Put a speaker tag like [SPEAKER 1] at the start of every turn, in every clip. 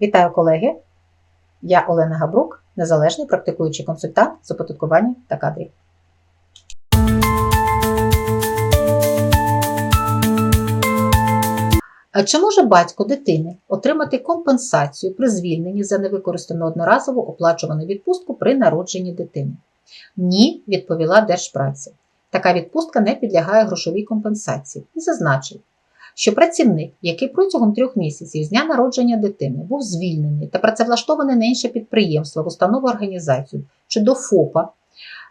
[SPEAKER 1] Вітаю колеги! Я Олена Габрук, незалежний практикуючий консультант з оподаткування та кадрів. А Чи може батько дитини отримати компенсацію при звільненні за невикористану одноразову оплачувану відпустку при народженні дитини? Ні, відповіла Держпраця. Така відпустка не підлягає грошовій компенсації і зазначив, що працівник, який протягом трьох місяців з дня народження дитини був звільнений та працевлаштований на інше підприємство, в установу організацію чи до ФОПа,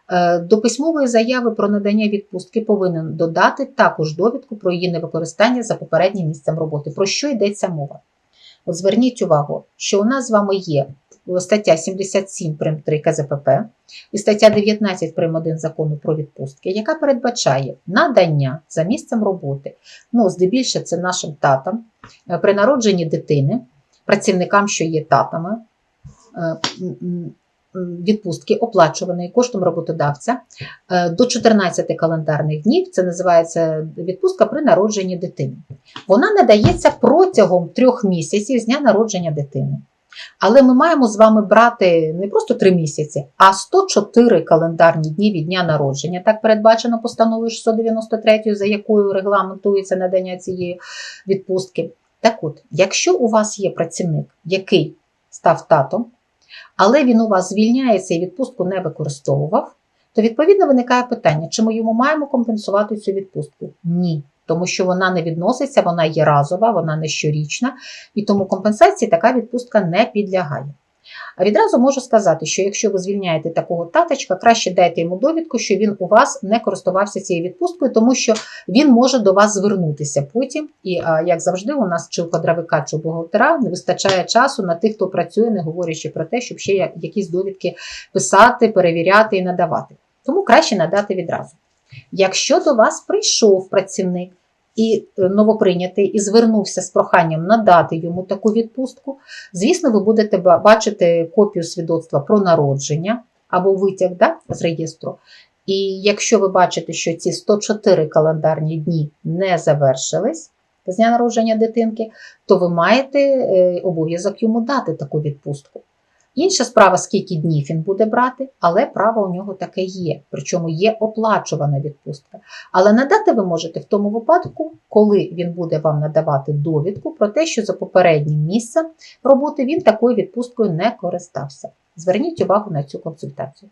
[SPEAKER 1] е, до письмової заяви про надання відпустки повинен додати також довідку про її невикористання за попереднім місцем роботи. Про що йдеться мова? От зверніть увагу, що у нас з вами є стаття 77 прим 3 КЗПП і стаття 19 прим 1 закону про відпустки, яка передбачає надання за місцем роботи, ну, здебільше це нашим татам, е, при народженні дитини, працівникам, що є татами, е, відпустки оплачуваної коштом роботодавця е, до 14 календарних днів. Це називається відпустка при народженні дитини. Вона надається протягом трьох місяців з дня народження дитини. Але ми маємо з вами брати не просто 3 місяці, а 104 календарні дні від дня народження. Так передбачено постановою 693, за якою регламентується надання цієї відпустки. Так от, якщо у вас є працівник, який став татом, але він у вас звільняється і відпустку не використовував, то відповідно виникає питання, чи ми йому маємо компенсувати цю відпустку? Ні. Тому що вона не відноситься, вона є разова, вона не щорічна, і тому компенсації така відпустка не підлягає. А відразу можу сказати, що якщо ви звільняєте такого таточка, краще дайте йому довідку, що він у вас не користувався цією відпусткою, тому що він може до вас звернутися потім. І, як завжди, у нас чи у кадровика, чи у бухгалтера не вистачає часу на тих, хто працює, не говорячи про те, щоб ще якісь довідки писати, перевіряти і надавати. Тому краще надати відразу. Якщо до вас прийшов працівник і е, новоприйнятий і звернувся з проханням надати йому таку відпустку, звісно, ви будете бачити копію свідоцтва про народження або витяг да, з реєстру. І якщо ви бачите, що ці 104 календарні дні не завершились з дня народження дитинки, то ви маєте е, обов'язок йому дати таку відпустку. Інша справа, скільки днів він буде брати, але право у нього таке є. Причому є оплачувана відпустка. Але надати ви можете в тому випадку, коли він буде вам надавати довідку про те, що за попереднім місцем роботи він такою відпусткою не користався. Зверніть увагу на цю консультацію.